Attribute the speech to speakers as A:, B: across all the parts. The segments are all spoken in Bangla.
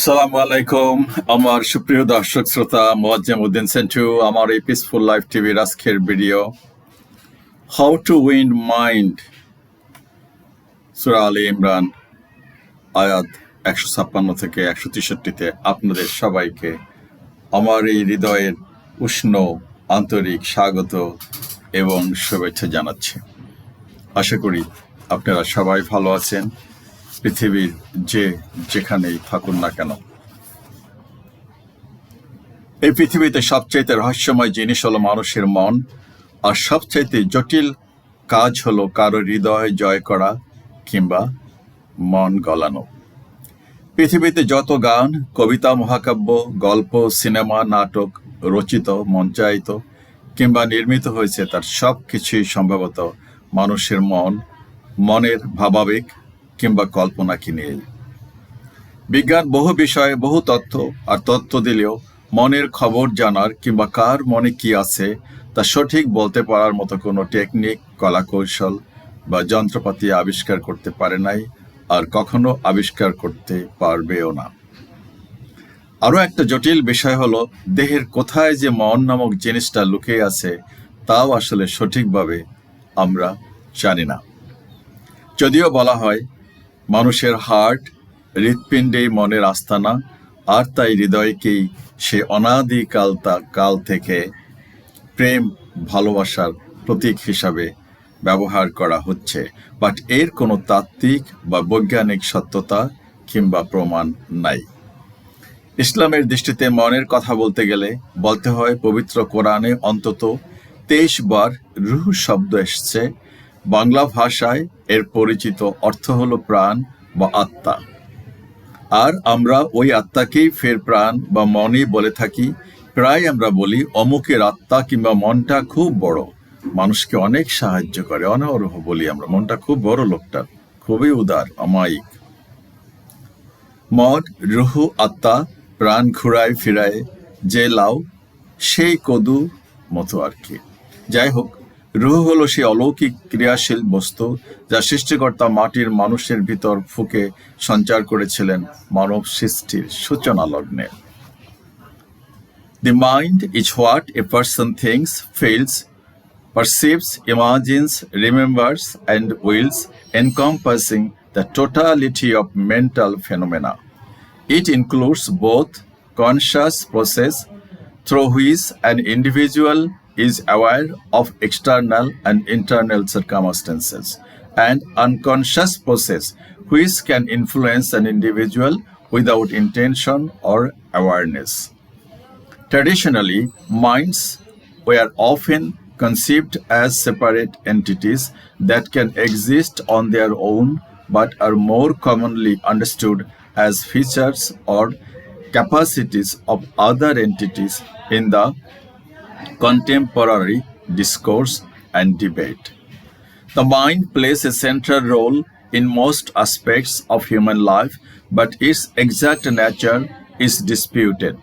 A: সালামু আলাইকুম, আমার সুপ্রিয় দর্শক শ্রোতা মোয়াজ্জেম উদ্দিন সেন্টু, আমার এই পিসফুল লাইফ টিভির আজকের video how to win mind সুরা আলী ইমরান, আয়াত একশো ছাপ্পান্ন থেকে একশো তেষট্টিতে আপনাদের সবাইকে আমার এই হৃদয়ের উষ্ণ আন্তরিক স্বাগত এবং শুভেচ্ছা জানাচ্ছি। আশা করি আপনারা সবাই ভালো আছেন। পৃথিবীর যে যেখানেই থাকুন না কেন। এই পৃথিবীতে সবচাইতে রহস্যময় জিনিস হলো মানুষের মন, আর সবচাইতে জটিল কাজ হলো কারও হৃদয় জয় করা কিংবা মন গলানো। পৃথিবীতে যত গান, কবিতা, মহাকাব্য, গল্প, সিনেমা, নাটক রচিত, মঞ্চায়িত কিংবা নির্মিত হয়েছে, তার সব কিছুই সম্ভবত মানুষের মন, মনের ভাবাবেগ কিংবা কল্পনাকে নিয়ে বিজ্ঞান বহু বিষয়ে বহু তথ্য আর তথ্য দিলেও মনের খবর জানার কিংবা কার মনে কি আছে, তা সঠিক বলতে পারার মতো কোনো টেকনিক, কলাকৌশল বা যন্ত্রপাতি আবিষ্কার করতে পারে নাই আর কখনো আবিষ্কার করতে পারবেও না। আরও একটা জটিল বিষয় হলো, দেহের কোথায় যে মন নামক জিনিসটা লুকিয়ে আছে, তাও আসলে সঠিকভাবে আমরা জানি না। যদিও বলা হয় মানুষের হার্ট হৃৎপিণ্ডেই মনের আস্থানা, আর তাই হৃদয়কেই সে অনাদিকাল তা কাল থেকে প্রেম ভালোবাসার প্রতীক হিসাবে ব্যবহার করা হচ্ছে। বাট এর কোনো তাত্ত্বিক বা বৈজ্ঞানিক সত্যতা কিংবা প্রমাণ নাই। ইসলামের দৃষ্টিতে মনের কথা বলতে গেলে বলতে হয় পবিত্র কোরআনে অন্তত তেইশ বার রুহ শব্দ এসছে বাংলা ভাষায় এর পরিচিত অর্থ হলো প্রাণ বা আত্মা। আর আমরা ওই আত্মাকেই ফের প্রাণ বা মনই বলে থাকি, প্রায় আমরা বলি অমুকের আত্মা কিংবা মনটা খুব বড়। মানুষকে অনেক সাহায্য করে অনবরহ বলি আমরা। মনটা খুব বড় লোকটা, খুবই উদার, অমায়িক। মন রুহু, আত্মা, প্রাণ ঘুরায় ফিরায়, যে লাউ, সেই কদু মতো আর কি। যাই হোক রুহ হল সেই অলৌকিক ক্রিয়াশীল বস্তু যা সৃষ্টিকর্তা মাটির মানুষের ভিতর ফুকে সঞ্চার করেছিলেন মানব সৃষ্টির সূচনা লগ্নে। The mind is what a person thinks feels perceives imagines remembers and wills encompassing the totality of mental phenomena it includes both conscious process through which and individual is aware of external and internal circumstances and unconscious process which can influence an individual without intention or awareness. Traditionally, minds were often conceived as separate entities that can exist on their own but are more commonly understood as features or capacities of other entities in the contemporary discourse and debate. The mind plays a central role in most aspects of human life, but its exact nature is disputed.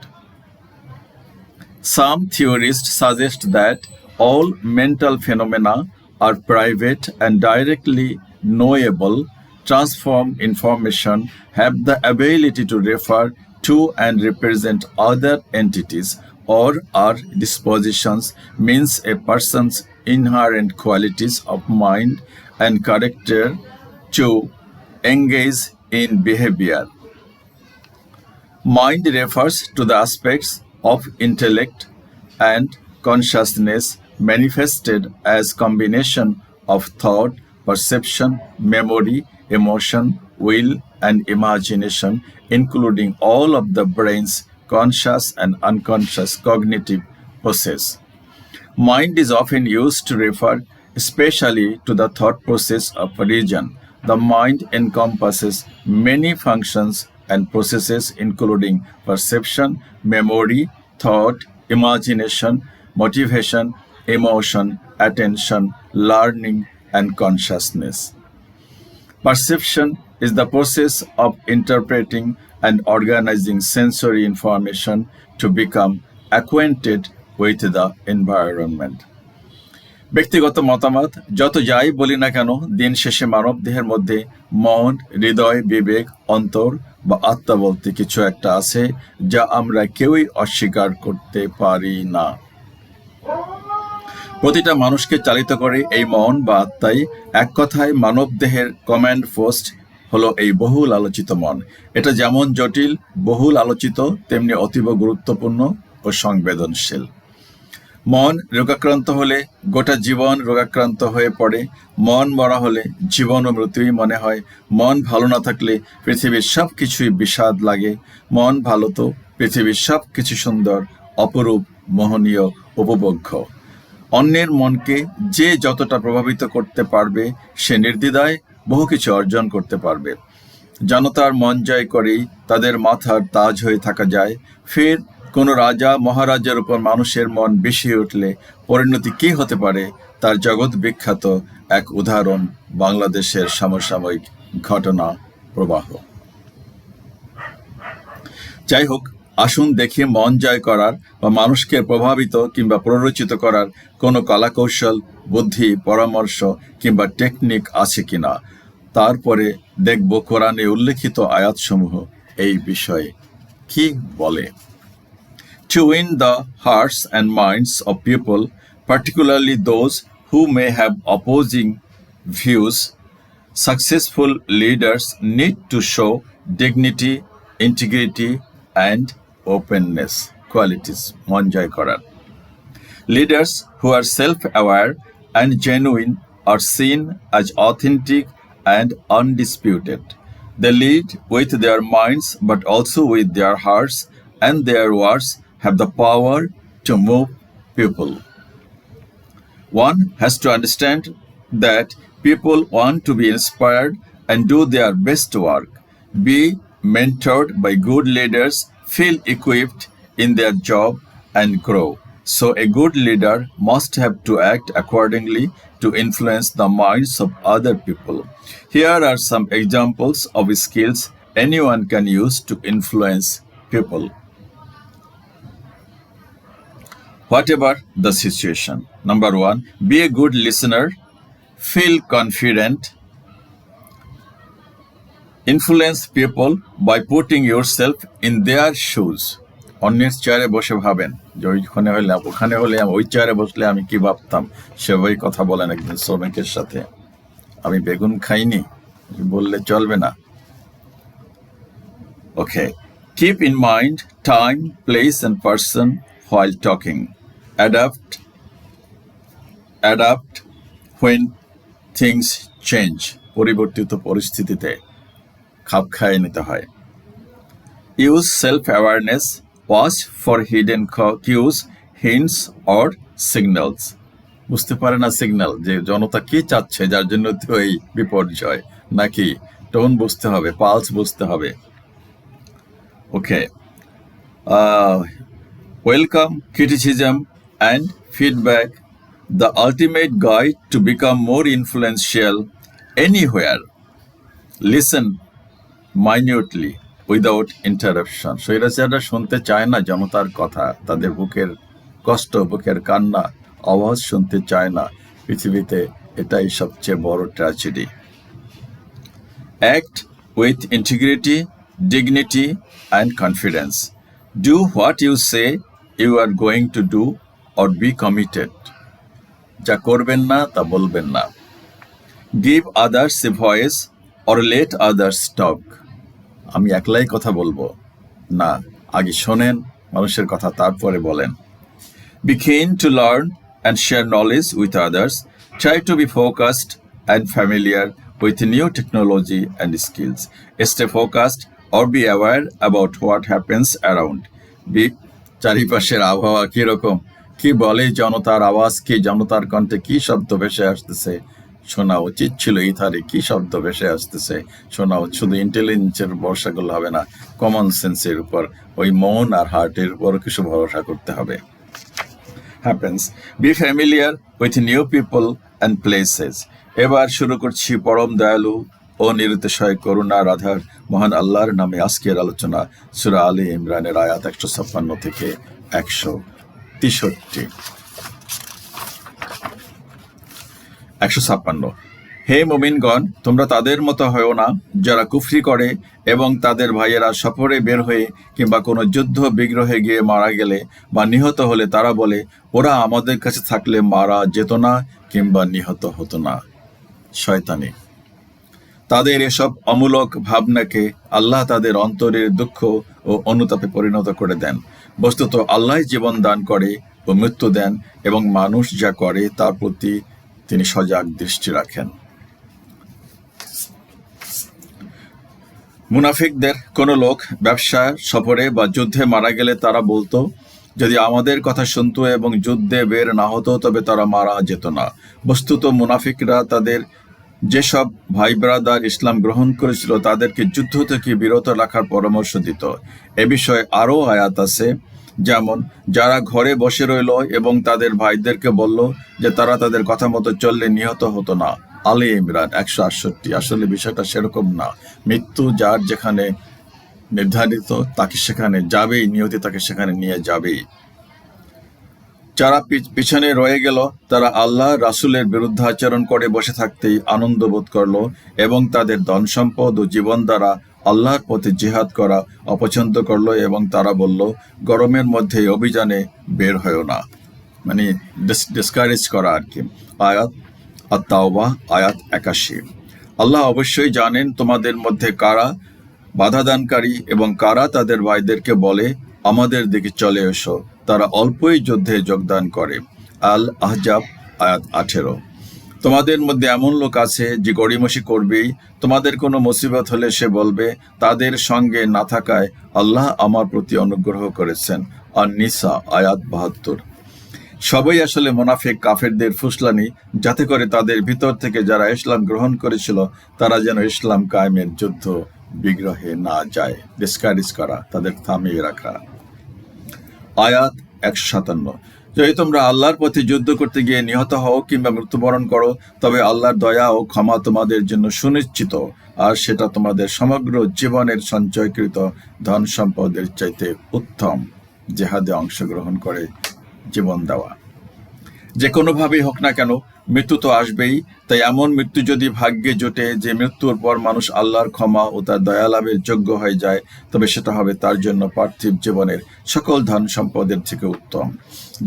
A: Some theorists suggest that all mental phenomena are private and directly knowable, transform information, have the ability to refer to and represent other entities, or are dispositions, means a person's inherent qualities of mind and character to engage in behavior. Mind refers to the aspects of intellect and consciousness manifested as combination of thought, perception, memory, emotion, will, and imagination, including all of the brain's conscious and unconscious cognitive process. Mind is often used to refer especially to the thought process of a region. The mind encompasses many functions and processes, including perception, memory, thought, imagination, motivation, emotion, attention, learning, and consciousness. Perception is the process of interpreting and organizing sensory information to become acquainted with the environment. ব্যক্তিগত মতামত, যত যাই বলি না কেন, দিন শেষে মানব দেহের মধ্যে মন, হৃদয়, বিবেক, অন্তর বা আত্মা বলতে কিছু একটা আছে যা আমরা কেউই অস্বীকার করতে পারি না প্রতিটা মানুষকে চালিত করে এই মন বা আত্মাই এক কথায় মানব দেহের কমান্ড পোস্ট হলো এই বহুল আলোচিত মন। এটা যেমন জটিল, বহুল আলোচিত, তেমনি অতীব গুরুত্বপূর্ণ ও সংবেদনশীল। মন রোগাক্রান্ত হলে গোটা জীবন রোগাক্রান্ত হয়ে পড়ে। মন মরা হলে জীবন ও মৃত্যুই মনে হয়। মন ভালো না থাকলে পৃথিবীর সব কিছুই বিষাদ লাগে। মন ভালো তো পৃথিবীর সব কিছু সুন্দর, অপরূপ, মোহনীয়, উপভোগ্য। অন্যের মনকে যে যতটা প্রভাবিত করতে পারবে, সে নির্দ্বিধায় বহু কিছু অর্জন করতে পারবে। জনতার মন জয় করেই তাদের মাথার তাজ হয়ে থাকা যায়। ফের কোনো রাজা, মহারাজার উপর মানুষের মন বেশি উঠলে পরিণতি কি হতে পারে, তার জগৎ বিখ্যাত এক উদাহরণ বাংলাদেশের সমসাময়িক ঘটনা প্রবাহ। যাই হোক, আসুন দেখি মন জয় করার বা মানুষকে প্রভাবিত কিংবা প্ররোচিত করার কোনো কলাকৌশল, বুদ্ধি, পরামর্শ কিংবা টেকনিক আছে কিনা। তারপরে দেখব কোরআনে উল্লেখিত আয়াতসমূহ এই বিষয়ে। কি বলে? To win the hearts and minds of people particularly those who may have opposing views successful leaders need to show dignity integrity and openness qualities মন জয় করার। Leaders who are self aware and genuine are seen as authentic and undisputed. They lead with their minds but also with their hearts, and their words have the power to move people. One has to understand that people want to be inspired and do their best work, be mentored by good leaders, feel equipped in their job, and grow. So, a good leader must have to act accordingly to influence the minds of other people. Here are some examples of skills anyone can use to influence people. Whatever the situation. Number one, be a good listener, feel confident, influence people by putting yourself in their shoes. অন্যের চেয়ারে বসে ভাবেন, যে ওইখানে হলে ওখানে হলে ওই চেয়ারে বসলে আমি কি ভাবতাম? সেভাবেই কথা বলেন একজন শ্রমিকের সাথে। আমি বেগুন খাইনি, বললে চলবে না। Okay keep in mind time place and person while talking adapt adapt when things change পরিবর্তিত পরিস্থিতিতে খাপ খাইয়ে নিতে হয়। Use self awareness watch for hidden cues, hints or signals. বুঝতে পারে না সিগন্যাল যে জনতা কি চাচ্ছে যার জন্য তো এই বিপর্যয়? নাকি টোন বুঝতে হবে পালস বুঝতে হবে? Okay. Welcome criticism and feedback the ultimate guide to become more influential anywhere listen minutely without interruption সৈরা শুনতে চায় না জনতার কথা, তাদের বুকের কষ্ট, বুকের কান্না, আওয়াজ শুনতে চায় না। পৃথিবীতে এটাই সবচেয়ে বড় tragedy act with integrity dignity and confidence do what you say you are going to do or be committed যা করবেন না, তা বলবেন না। Give others a voice or let others talk আমি একলাই কথা বলব। না, আগে শোনেন, মানুষের কথা তারপরে বলেন। Be keen to learn and share knowledge with others try to be focused and familiar with new technology and skills stay focused or be aware about what happens around be চারিপাশের আবহাওয়া কীরকম? কী বলে জনতার আওয়াজ? কি জনতার কণ্ঠে কি শব্দ ভেসে আসতেছে? শোনা উচিত ছিল। ইথারে কি শব্দ ভেসে আসতেছে? শোনা শুধু ইন্টেলিজেন্সের ভরসা করলে হবে না কমন সেন্সের উপর, ওই মন আর হার্টের উপর কিছু ভরসা করতে হবে। Happens be familiar with new people and places এবার শুরু করছি পরম দয়ালু ও নিরুতিশয় করুণা রাধার মহান আল্লাহর নামে আজকের আলোচনা, সুরা আলী ইমরানের আয়াত একশো ছাপ্পান্ন থেকে একশো তেষট্টি। একশো ছাপ্পান্ন। হে মোমিনগণ, তোমরা তাদের মতো হয়েও না, যারা কুফরি করে এবং তাদের ভাইয়েরা সফরে বের হয়ে কিংবা কোনো যুদ্ধ বিগ্রহে গিয়ে মারা গেলে বা নিহত হলে তারা বলে, ওরা আমাদের কাছে থাকলে মারা যেত না কিংবা নিহত হতো না। শয়তানি। তাদের এসব অমূলক ভাবনাকে আল্লাহ তাদের অন্তরের দুঃখ ও অনুতাপে পরিণত করে দেন। বস্তুত আল্লাহ জীবন দান করে ও মৃত্যু দেন এবং মানুষ যা করে তার প্রতি তিনি সজাগ দৃষ্টি রাখেন। মুনাফিকদের কোনো লোক ব্যবসা, সফরে বা যুদ্ধে মারা গেলে তারা বলতো, যদি আমাদের কথা শুনতো এবং যুদ্ধে বের না হতো, তবে তারা মারা যেত না। বস্তুত মুনাফিকরা তাদের যেসব ভাই ব্রাদার ইসলাম গ্রহণ করেছিল, তাদেরকে যুদ্ধ থেকে বিরত রাখার পরামর্শ দিত। এ বিষয়ে আরও আয়াত আছে যেমন, যারা ঘরে বসে রইল এবং তাদের ভাইদেরকে বলল যে তারা তাদের কথা মতো চললে নিহত হতো না। আলী ইমরান, একশো আটষট্টি। আসলে বিষয়টা সেরকম না। মৃত্যু যার যেখানে নির্ধারিত, তাকে সেখানে যাবেই নিয়তি তাকে সেখানে নিয়ে যাবেই। যারা পিছনে রয়ে গেল, তারা আল্লাহ রাসুলের বিরুদ্ধে আচরণ করে বসে থাকতেই আনন্দ বোধ করল এবং তাদের ধন সম্পদ ও জীবন দ্বারা আল্লাহর পথে জেহাদ করা অপছন্দ করল এবং তারা বলল, গরমের মধ্যে অভিযানে বের হয়েও না। মানে ডিসকারেজ করা আর কি। আয়াত আত্মাওবা আয়াত একাশি। আল্লাহ অবশ্যই জানেন তোমাদের মধ্যে কারা বাধা দানকারী এবং কারা তাদের ভাইদেরকে বলে, আমাদের দিকে চলে এসো। তারা অল্পই যুদ্ধে যোগদান করে। আল আহজাব আয়াত আঠেরো। তোমাদের মধ্যে এমন লোক আছে যে গড়িমসি করবেই, তোমাদের কোনো মুসিবত হলে সে বলবে, তাদের সঙ্গে না থাকায় আল্লাহ আমার প্রতি অনুগ্রহ করেছেন। আর নিসা আয়াত বাহাত্তর। সবাই আসলে মোনাফেক, কাফেরদের ফুসলানি, যাতে করে তাদের ভিতর থেকে যারা ইসলাম গ্রহণ করেছিল, তারা যেন ইসলাম কায়েমের যুদ্ধ বিগ্রহে না যায়। ডিসকারেজ করা, তাদের থামিয়ে রাখা। আয়াত একশো সাতান্ন। যদি তোমরা আল্লাহর পথে যুদ্ধ করতে গিয়ে নিহত হও কিংবা মৃত্যুবরণ করো, তবে আল্লাহর দয়া ও ক্ষমা তোমাদের জন্য সুনিশ্চিত। আর সেটা তোমাদের সমগ্র জীবনের সঞ্চয়কৃত ধন সম্পদের চাইতে উত্তম জেহাদে অংশগ্রহণ করে জীবন দেওয়া। যে কোনোভাবেই হোক না কেন, মৃত্যু তো আসবেই তাই এমন মৃত্যু যদি ভাগ্যে জোটে, যে মৃত্যুর পর মানুষ আল্লাহর ক্ষমা ও তার দয়া লাভের যোগ্য হয়ে যায়, তবে সেটা হবে তার জন্য পার্থিব জীবনের সকল ধন সম্পদের থেকে উত্তম,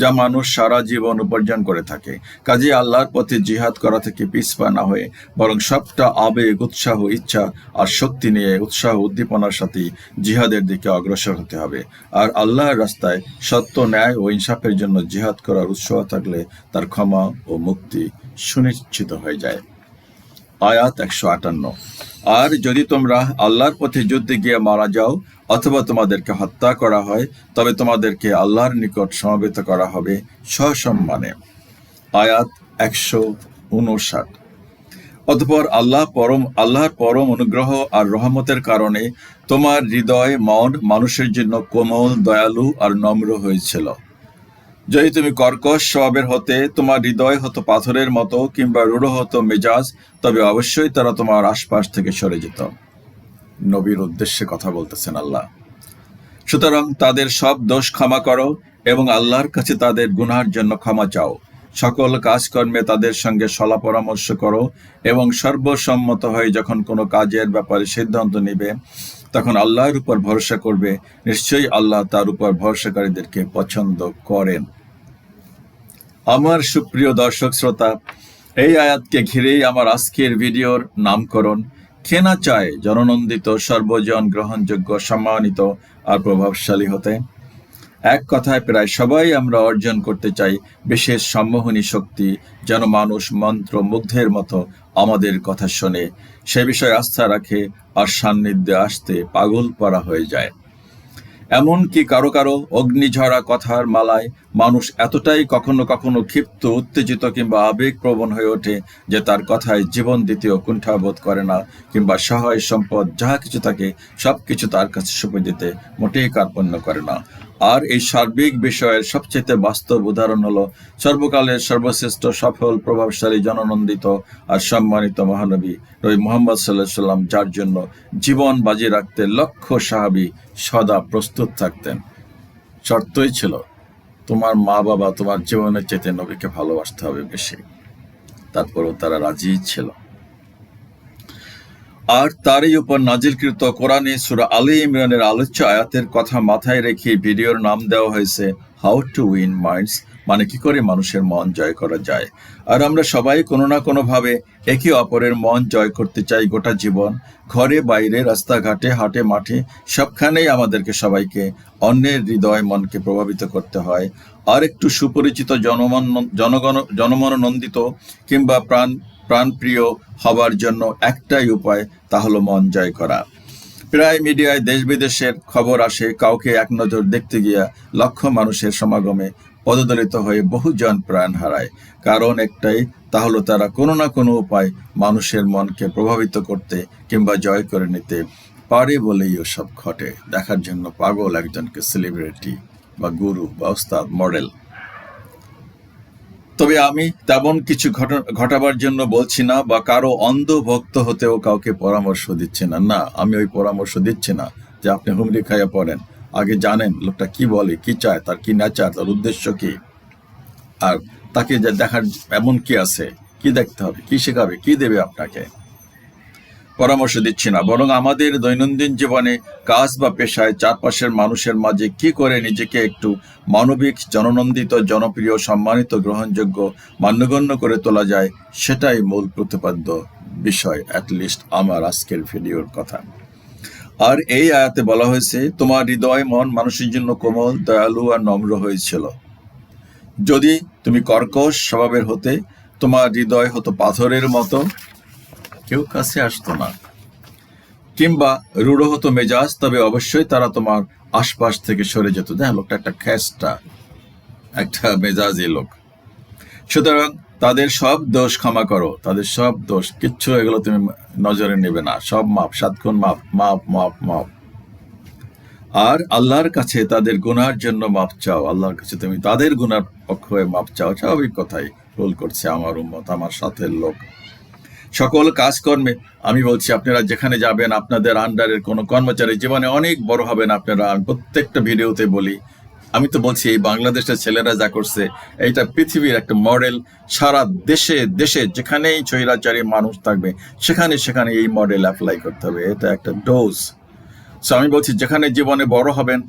A: যা মানুষ সারা জীবন উপার্জন করে থাকে। কাজে আল্লাহর পথে জিহাদ করা থেকে পিছপা না হয়ে, বরং সবটা আবেগ, উৎসাহ, ইচ্ছা আর শক্তি নিয়ে উৎসাহ উদ্দীপনার সাথে জিহাদের দিকে অগ্রসর হতে হবে। আর আল্লাহর রাস্তায় সত্য, ন্যায় ও ইনসাফের জন্য জিহাদ করার উৎসাহ থাকলে তার ক্ষমা ও মুক্তি সুনিশ্চিত হয়ে যায়। আয়াত একশো আটান্ন। আর যদি তোমরা আল্লাহর পথে যুদ্ধে গিয়ে মারা যাও অথবা তোমাদেরকে হত্যা করা হয়, তবে তোমাদেরকে আল্লাহর নিকট সমবেত করা হবে সসম্মানে। আয়াত একশো উনষাট। অতপর আল্লাহ পরম, আল্লাহর পরম অনুগ্রহ আর রহমতের কারণে তোমার হৃদয় মন মানুষের জন্য কোমল, দয়ালু আর নম্র হয়েছিল। যদি তুমি কর্কশ স্বভাবের হতে তোমার হৃদয় হতো পাথরের মতো কিংবা রূঢ় হতো মেজাজ, তবে অবশ্যই তারা তোমার আশপাশ থেকে সরে যেত। নবীর উদ্দেশ্যে কথা বলতেছেন আল্লাহ। সুতরাং তাদের সব দোষ ক্ষমা করো এবং আল্লাহর কাছে তাদের গুনার জন্য ক্ষমা চাও। সকল কাজকর্মে তাদের সঙ্গে সলা পরামর্শ করো এবং সর্বসম্মত হয়ে যখন কোনো কাজের ব্যাপারে সিদ্ধান্ত নিবে, তখন আল্লাহর উপর ভরসা করবে। নিশ্চয়ই আল্লাহ তার উপর ভরসাকারীদেরকে পছন্দ করেন। আমার সুপ্রিয় দর্শক শ্রোতা, এই আয়াতকে ঘিরেই আমার আজকের ভিডিওর নামকরণ, কেনা চায় জননন্দিত, সর্বজন গ্রহণযোগ্য, সম্মানিত আর প্রভাবশালী হতে এক কথায় প্রায় সবাই আমরা অর্জন করতে চাই বিশেষ সম্মোহনী শক্তি যেন মানুষ মন্ত্র মুগ্ধের মতো আমাদের কথা শোনে। সে বিষয়ে আস্থা রাখে আর সান্নিধ্যে আসতে পাগল পরা হয়ে যায়। এমনকি কারও কারও অগ্নিঝরা কথার মালায় মানুষ এতটাই কখনো কখনো ক্ষিপ্ত, উত্তেজিত কিংবা আবেগপ্রবণ হয়ে ওঠে যে তার কথায় জীবন দ্বিতীয় কুণ্ঠাবোধ করে না কিংবা সহায় সম্পদ যাহা কিছু থাকে সব কিছু তার কাছে সুপে দিতে মোটেই কার্পণ্য করে না। আর এই সার্বিক বিষয়ের সবচেয়ে বাস্তব উদাহরণ হলো সর্বকালের সর্বশ্রেষ্ঠ সফল, প্রভাবশালী, জননন্দিত আর সম্মানিত মহানবী রবি মোহাম্মদ সাল্লাম যার জন্য জীবন বাজি রাখতে লক্ষ সাহাবি সদা প্রস্তুত থাকতেন। শর্তই ছিল, তোমার মা বাবা তোমার জীবনের চেতে নবীকে ভালোবাসতে হবে বেশি। তারপরও তারা রাজি ছিল। আর তারই উপর নাজিলকৃত কোরআনে সুরা আলী ইমরানের আলোচ্য আয়াতের কথা মাথায় রেখে ভিডিওর নাম দেওয়া হয়েছে হাউ টু উইন মাইন্ডস মানে কি করে মানুষের মন জয় করা যায়। আর আমরা সবাই কোনো না কোনোভাবে একে অপরের মন জয় করতে চাই গোটা জীবন। ঘরে, বাইরে, রাস্তাঘাটে, হাটে, মাঠে, সবখানেই আমাদেরকে সবাইকে অন্যের হৃদয় মনকে প্রভাবিত করতে হয়। আর একটু সুপরিচিত জনমন জনগণ জনমনোনন্দিত কিংবা প্রাণ প্রাণপ্রিয় হবার জন্য একটাই উপায় তা হলো মন জয় করা। প্রায় মিডিয়ায় দেশ বিদেশের খবর আসে, কাউকে এক নজর দেখতে গিয়া লক্ষ মানুষের সমাগমে পদদলিত হয়ে বহুজন প্রাণ হারায়। কারণ একটাই, তা হলো তারা কোনো না কোনো উপায় মানুষের মনকে প্রভাবিত করতে কিংবা জয় করে নিতে পারে বলেই ওসব ঘটে। দেখার জন্য পাগল একজনকে সেলিব্রিটি বা গুরু বা ওস্তাদ মডেল তবে আমি তেমন কিছু ঘটাবার জন্য বলছি না বা কারও অন্ধভক্ত হতেও কাউকে পরামর্শ দিচ্ছি না। না, আমি ওই পরামর্শ দিচ্ছি না যে আপনি হুমড়ি খাইয়া পড়েন। আগে জানেন লোকটা কি বলে, কি চায়, তার কি নেচার, তার উদ্দেশ্য কি? আর তাকে যে দেখার, এমন কি আছে? কি দেখতে হবে? কি শেখাবে? কি দেবে আপনাকে? পরামর্শ দিচ্ছি না। বরং আমাদের দৈনন্দিন জীবনে কাজ বা পেশায় চারপাশের মানুষের মাঝে কি করে নিজেকে একটু মানবিক, জননন্দিত, জনপ্রিয়, সম্মানিত, গ্রহণযোগ্য, মান্যগণ্য করে তোলা যায়, সেটাই মূল প্রতিপাদ্য বিষয় অ্যাটলিস্ট আমার আজকের ভিডিওর কথা। আর এই আয়াতে বলা হয়েছে, তোমার হৃদয়, মন মানুষের জন্য কোমল, দয়ালু আর নম্র হয়েছিল। যদি তুমি কর্কশ স্বভাবের হতে, তোমার হৃদয় হতো পাথরের মতো কেউ কাছে আসতো না। কিংবা রূঢ় হতো মেজাজ, তবে অবশ্যই তারা তোমার আশপাশ থেকে সরে যেত। হ্যাঁ লোকটা একটা খ্যাসটা একটা মেজাজি লোক। সুতরাং তাদের সব দোষ ক্ষমা করো। তাদের সব দোষ, কিচ্ছু এগুলো তুমি নজরে নেবে না। সব মাপ সাতক্ষণ মাপ মাপ মাপ মাপ। আর আল্লাহর কাছে তাদের গুনার জন্য মাপ চাও। আল্লাহর কাছে তুমি তাদের গুনার পক্ষ হয়ে মাপ চাও। স্বাভাবিক কথাই ভুল করছে আমার উম্মত, আমার সাথের লোক। সকল কাজকর্মে আমি বলছি, আপনারা যেখানে যাবেন, আপনাদের আন্ডারের কোনো কর্মচারী জীবনে অনেক বড় হবেন আপনারা। আমি প্রত্যেকটা ভিডিওতে বলি, আমি তো বলছি, এই বাংলাদেশের ছেলেরা যা করছে, এইটা পৃথিবীর একটা মডেল সারা দেশে দেশে যেখানেই চৈরাচারী মানুষ থাকবে, সেখানে সেখানে এই মডেল অ্যাপ্লাই করতে হবে। এটা একটা ডোজ সো আমি বলছি, যেখানে জীবনে বড় হবেন,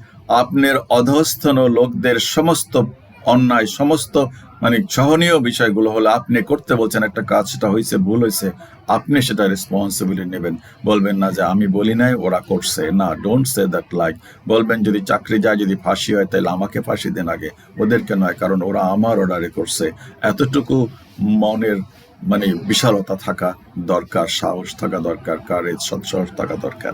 A: আপনার অধস্থন লোকদের সমস্ত অন্যায়, সমস্ত মানে সহনীয় বিষয়গুলো হলো আপনি করতে বলছেন একটা কাজ, সেটা হয়েছে ভুল হয়েছে আপনি সেটা রেসপন্সিবিলিটি নেবেন। বলবেন না যে আমি বলি নাই, ওরা করছে। না ডোন্ট সে দ্যাট লাইক বলবেন যদি চাকরি যায়, যদি ফাঁসি হয় তাহলে আমাকে ফাঁসি দেন আগে। ওদেরকে নয়, কারণ ওরা আমার অর্ডারে করছে। এতটুকু মনের মানে বিশালতা থাকা দরকার, সাহস থাকা দরকার কারেজ সৎসাহস থাকা দরকার।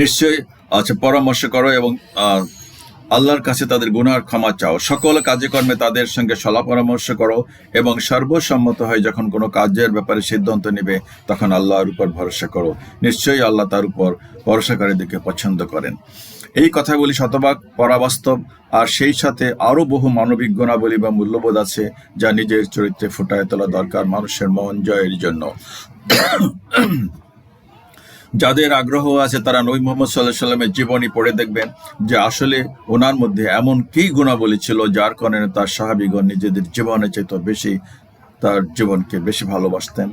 A: নিশ্চয়ই আচ্ছা পরামর্শ করো এবং আল্লাহর কাছে তাদের গুনার ক্ষমা চাও। সকল কাজে কর্মে তাদের সঙ্গে সলা পরামর্শ করো এবং সর্বসম্মত হয় যখন কোনো কাজের ব্যাপারে সিদ্ধান্ত নেবে, তখন আল্লাহর উপর ভরসা করো। নিশ্চয়ই আল্লাহ তার উপর ভরসাকারীদেরকে পছন্দ করেন। এই কথাগুলি শতভাগ পরাবাস্তব, আর সেই সাথে আরও বহু মানবিক গুণাবলী বা মূল্যবোধ আছে যা নিজের চরিত্রে ফুটায় তোলা দরকার মানুষের মন জয়ের জন্য। যাদের আগ্রহ আছে তারা নবী মোহাম্মদ সাল্লাহ সাল্লামের জীবনী পড়ে দেখবেন যে আসলে ওনার মধ্যে এমন কি গুণাবলী ছিল যার কারণে তার সাহাবিগণ নিজেদের জীবনে চেয়ে বেশি তার জীবনকে বেশি ভালোবাসতেন।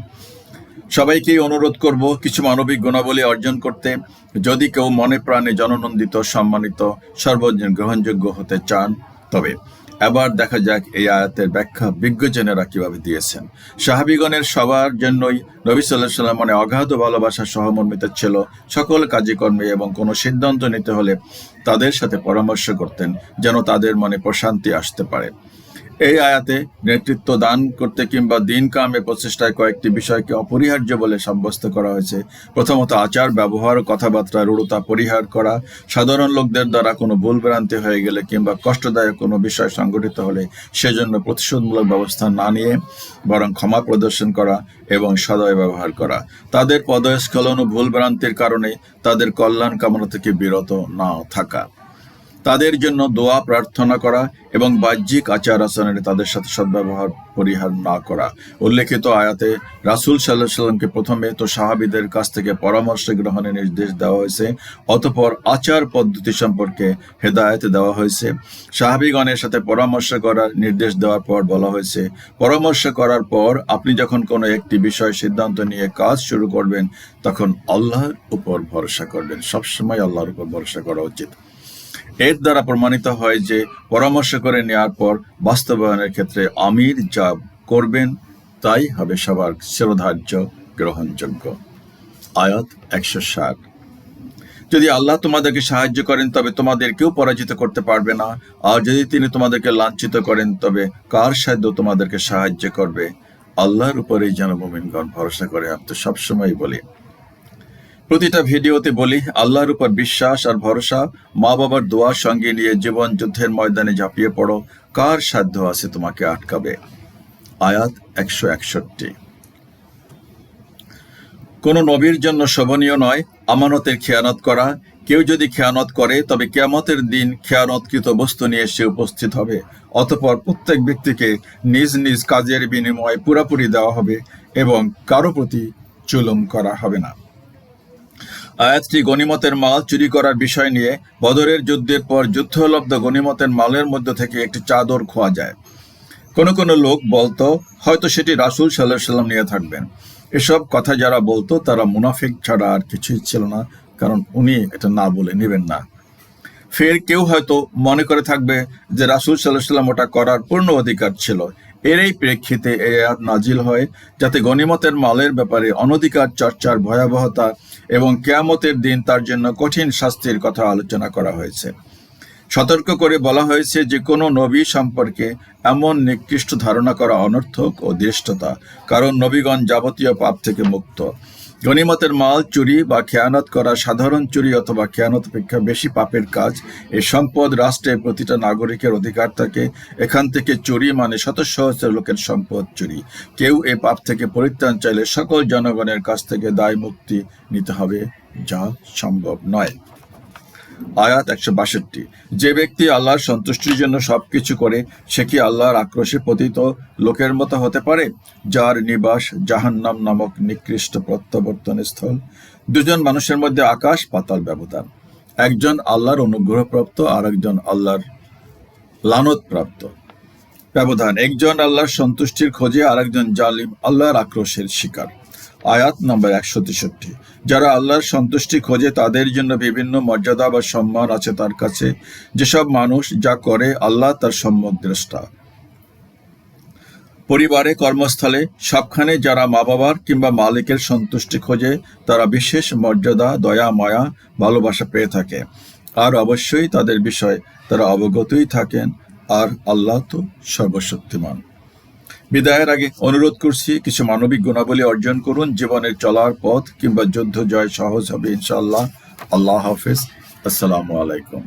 A: সবাইকেই অনুরোধ করব কিছু মানবিক গুণাবলী অর্জন করতে। যদি কেউ মনে প্রাণে জননন্দিত, সম্মানিত, সর্বজন গ্রহণযোগ্য হতে চান, তবে এবার দেখা যাক এই আয়াতের ব্যাখ্যা বিজ্ঞজনেরা কীভাবে দিয়েছেন। সাহাবিগণের সবার জন্যই নবী সাল্লাহ সাল্লাম মানে অগাধ ভালোবাসা সহমর্মিত ছিল। সকল কাজীকর্মে এবং কোনো সিদ্ধান্ত নিতে হলে তাদের সাথে পরামর্শ করতেন যেন তাদের মনে প্রশান্তি আসতে পারে। এই আয়াতে নেতৃত্ব দান করতে কিংবা দিন কামে প্রচেষ্টায় কয়েকটি বিষয়কে অপরিহার্য বলে সাব্যস্ত করা হয়েছে। প্রথমত আচার, ব্যবহার ও কথাবার্তা, রূঢ়তা পরিহার করা, সাধারণ লোকদের দ্বারা কোনো ভুল ভ্রান্তি হয়ে গেলে কিংবা কষ্টদায়ক কোনো বিষয় সংঘটিত হলে সেজন্য প্রতিশোধমূলক ব্যবস্থা না নিয়ে বরং ক্ষমা প্রদর্শন করা এবং সদয় ব্যবহার করা। তাদের পদস্খলন ও ভুল ভ্রান্তির কারণে তাদের কল্যাণ কামনা থেকে বিরত না থাকা। তাদের জন্য দোয়া, প্রার্থনা করা এবং বাহ্যিক আচার আচরণে তাদের সাথে সদ্ব্যবহার, পরিহার না করা। উল্লেখিত আয়াতে রাসূল সাল্লাহ সাল্লামকে প্রথমে তো সাহাবীদের কাছ থেকে পরামর্শ গ্রহণের নির্দেশ দেওয়া হয়েছে, অতঃপর আচার পদ্ধতি সম্পর্কে হেদায়েত দেওয়া হয়েছে। সাহাবীগণের সাথে পরামর্শ করার নির্দেশ দেওয়ার পর বলা হয়েছে, পরামর্শ করার পর আপনি যখন কোনো একটি বিষয়, সিদ্ধান্ত নিয়ে কাজ শুরু করবেন, তখন আল্লাহর উপর ভরসা করবেন। সবসময় আল্লাহর উপর ভরসা করা উচিত। এর দ্বারা প্রমাণিত হয় যে পরামর্শ করে নেওয়ার পর বাস্তবায়নের ক্ষেত্রে আমির যা করবেন, তাই হবে সবার শিরোধার্য গ্রহণযোগ্য। আয়াত একশো ষাট। যদি আল্লাহ তোমাদেরকে সাহায্য করেন, তবে তোমাদের কেউ পরাজিত করতে পারবে না। আর যদি তিনি তোমাদেরকে লাঞ্ছিত করেন, তবে কার সাধ্য তোমাদেরকে সাহায্য করবে? আল্লাহর উপরেই যেন মোমিনগণ ভরসা করে, আমি তো সবসময় বলি। প্রতিটা ভিডিওতে বলি, আল্লাহর উপর বিশ্বাস আর ভরসা মা বাবার দোয়ার সঙ্গে নিয়ে জীবন যুদ্ধের ময়দানে ঝাঁপিয়ে পড়ো। কার সাধ্য আছে তোমাকে আটকাবে? আয়াত একশো একষট্টি। কোনো নবীর জন্য শোভনীয় নয় আমানতের খেয়ানত করা। কেউ যদি খেয়ানত করে, তবে কেয়ামতের দিন খেয়ানতকৃত বস্তু নিয়ে সে উপস্থিত হবে। অতপর প্রত্যেক ব্যক্তিকে নিজ নিজ কাজের বিনিময়ে পুরাপুরি দেওয়া হবে এবং কারও প্রতি চুলুম করা হবে না। আয়াতটি গনিমতের মাল চুরি করার বিষয় নিয়ে বদরের যুদ্ধের পর যুদ্ধলব্ধ গনিমতের মালের মধ্যে থেকে একটি চাদর খোয়া যায়। কোনো কোনো লোক বলতো, হয়তো সেটি রাসূল সাল্লাহ সাল্লাম নিয়ে থাকবেন। এসব কথা যারা বলতো, তারা মুনাফিক ছাড়া আর কিছুই ছিল না, কারণ উনি এটা না বলে নেবেন না। ফের কেউ হয়তো মনে করে থাকবে যে রাসূল সাল্লাহ সাল্লাম ওটা করার পূর্ণ অধিকার ছিল। এরই প্রেক্ষিতে এ আয়াত নাজিল হয়, যাতে গণিমতের মালের ব্যাপারে অনধিকার, চর্চার ভয়াবহতা এবং কেয়ামতের দিন তার জন্য কঠিন শাস্তির কথা আলোচনা করা হয়েছে। সতর্ক করে বলা হয়েছে যে, কোনো নবী সম্পর্কে এমন নিকৃষ্ট ধারণা করা অনর্থক ও দৃষ্টতা কারণ নবীগণ যাবতীয় পাপ থেকে মুক্ত। গনিমতের মাল চুরি বা খেয়ানত করা সাধারণ চুরি অথবা খেয়ানত অপেক্ষা বেশি পাপের কাজ। এ সম্পদ রাষ্ট্রের প্রতিটা নাগরিকের অধিকার থাকে। এখান থেকে চুরি মানে শত সহস্র লোকের সম্পদ চুরি। কেউ এ পাপ থেকে পরিত্রাণ চাইলে সকল জনগণের কাছ থেকে দায় মুক্তি নিতে হবে, যা সম্ভব নয়। আয়াত একশো বাষট্টি। যে ব্যক্তি আল্লাহর সন্তুষ্টির জন্য সবকিছু করে, সে কি আল্লাহর আক্রোশে পতিত লোকের মতো হতে পারে? যার নিবাস জাহান্নাম নামক নিকৃষ্ট প্রত্যাবর্তন স্থল। দুজন মানুষের মধ্যে আকাশ পাতাল ব্যবধান। একজন আল্লাহর অনুগ্রহপ্রাপ্ত আর একজন আল্লাহর লানতপ্রাপ্ত ব্যবধান। একজন আল্লাহর সন্তুষ্টির খোঁজে আর একজন জালিম আল্লাহর আক্রোশের শিকার। আয়াত নম্বর একশো তেষট্টি। যারা আল্লাহর সন্তুষ্টি খোঁজে, তাদের জন্য বিভিন্ন মর্যাদা বা সম্মান আছে তার কাছে। যেসব মানুষ যা করে, আল্লাহ তার সম্যক দ্রষ্টা। পরিবারে, কর্মস্থলে, সবখানে যারা মা বাবার কিংবা মালিকের সন্তুষ্টি খোঁজে, তারা বিশেষ মর্যাদা, দয়া, মায়া, ভালোবাসা পেয়ে থাকে। আর অবশ্যই তাদের বিষয় তারা অবগতই থাকেন। আর আল্লাহ তো সর্বশক্তিমান। বিদায়ের আগে অনুরোধ করছি, কিছু মানবিক গুণাবলী অর্জন করুন, জীবনের চলার পথ কিংবা যুদ্ধ জয় সহজ হবে ইনশাল্লাহ আল্লাহ হাফিজ। আসসালামু আলাইকুম।